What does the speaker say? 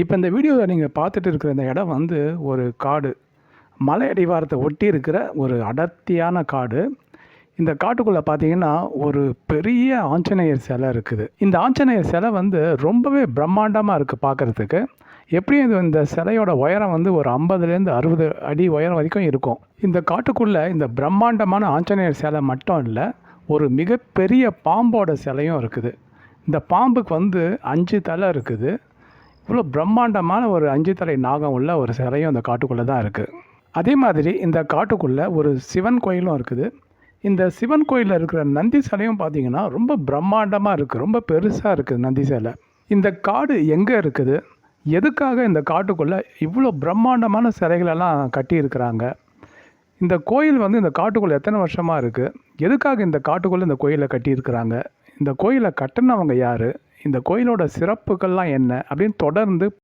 இப்போ இந்த வீடியோவில் நீங்கள் பார்த்துட்டு இருக்கிற இந்த இடம் வந்து ஒரு காடு. மலை அடிவாரத்தை ஒட்டி இருக்கிற ஒரு அடர்த்தியான காடு. இந்த காட்டுக்குள்ளே பார்த்தீங்கன்னா ஒரு பெரிய ஆஞ்சநேயர் சிலை இருக்குது. இந்த ஆஞ்சநேயர் சிலை வந்து ரொம்பவே பிரம்மாண்டமாக இருக்குது பார்க்குறதுக்கு. எப்படியும் இது இந்த சிலையோட உயரம் வந்து ஒரு ஐம்பதுலேருந்து அறுபது அடி உயரம் வரைக்கும் இருக்கும். இந்த காட்டுக்குள்ளே இந்த பிரம்மாண்டமான ஆஞ்சநேயர் சிலை மட்டும் இல்லை ஒரு மிகப்பெரிய பாம்போட சிலையும் இருக்குது. இந்த பாம்புக்கு வந்து அஞ்சு தலை இருக்குது. இவ்வளோ பிரம்மாண்டமான ஒரு அஞ்சு தலை நாகம் உள்ள ஒரு சிலையும் இந்த காட்டுக்குள்ளே தான் இருக்குது அதே மாதிரி இந்த காட்டுக்குள்ளே ஒரு சிவன் கோயிலும் இருக்குது. இந்த சிவன் கோயிலில் இருக்கிற நந்தி சிலையும் பார்த்தீங்கன்னா ரொம்ப பிரம்மாண்டமாக இருக்குது ரொம்ப பெருசாக இருக்குது நந்தி சிலை. இந்த காடு எங்கே இருக்குது? எதுக்காக இந்த காட்டுக்குள்ளே இவ்வளோ பிரம்மாண்டமான சிலைகளெல்லாம் கட்டியிருக்கிறாங்க? இந்த கோயில் வந்து இந்த காட்டுக்குள்ளே எத்தனை வருஷமாக இருக்குது எதுக்காக இந்த காட்டுக்குள்ளே இந்த கோயிலை கட்டியிருக்கிறாங்க? இந்த கோயிலை கட்டினவங்க யார்? இந்த கோயிலோட சிறப்புகள்லாம் என்ன அப்படின்னு தொடர்ந்து